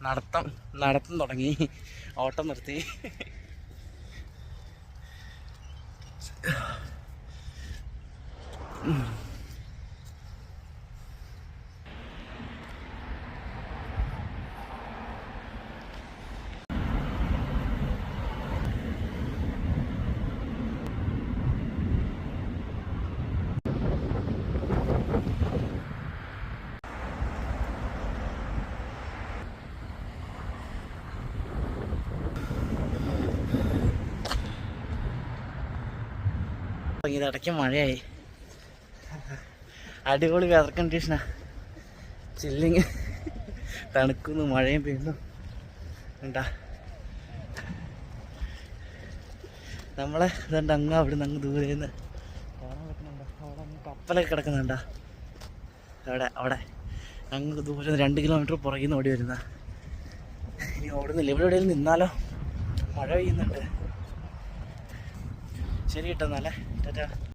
നടത്തം നടത്തം തുടങ്ങി. ഓട്ടം നിർത്തി. തുടങ്ങിയത് ഇടയ്ക്ക് മഴയായി. അടിപൊളി വെതർ കണ്ടീഷനാ ചില്ലിങ് തണുക്കുന്നു മഴയും പെയ്യുന്നു. ഉണ്ടാ നമ്മളെ ഇതുണ്ട് അങ്ങ് അവിടെ നിന്ന് അങ്ങ് ദൂരെ നിന്ന് കാണാൻ പറ്റുന്നുണ്ടോ? അവിടെ അങ്ങ് കപ്പലൊക്കെ കിടക്കുന്നുണ്ടോ? അവിടെ അവിടെ. അങ്ങ് ദൂരെ രണ്ട് കിലോമീറ്റർ പുറകിൽ നിന്ന് ഓടി വരുന്ന ഇനി ഓടുന്നില്ല. ഇവിടെ എവിടെയെങ്കിലും നിന്നാലോ? മഴ പെയ്യുന്നുണ്ട്. ശരി കിട്ടുന്നല്ലേ ടാറ്റാ.